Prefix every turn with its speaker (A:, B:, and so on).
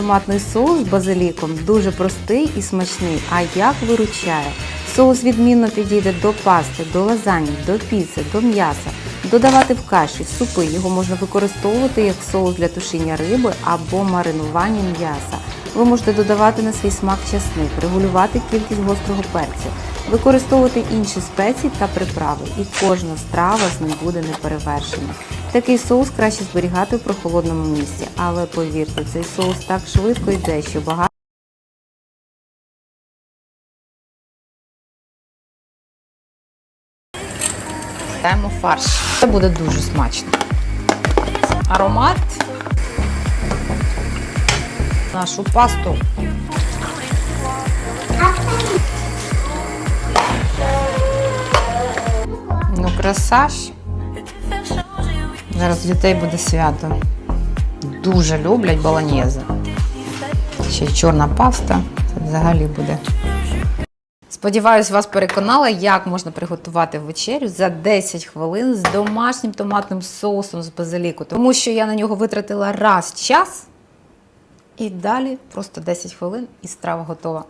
A: томатний соус з базиліком дуже простий і смачний, а як виручає. Соус відмінно підійде до пасти, до лазані, до піци, до м'яса. Додавати в каші, супи. Його можна використовувати як соус для тушіння риби або маринування м'яса. Ви можете додавати на свій смак часник, регулювати кількість гострого перцю, використовувати інші спеції та приправи, і кожна страва з ним буде неперевершена. Такий соус краще зберігати в прохолодному місці, але повірте, цей соус так швидко йде, що багато.
B: Даємо фарш. Це буде дуже смачно. Аромат. Нашу пасту. Ну. Зараз дітей буде свято. Дуже люблять баланьєзи. Ще й чорна паста. Це взагалі буде. Сподіваюсь, вас переконала, як можна приготувати вечерю за 10 хвилин з домашнім томатним соусом з базиліку. Тому що я на нього витратила раз час, і далі просто 10 хвилин і страва готова.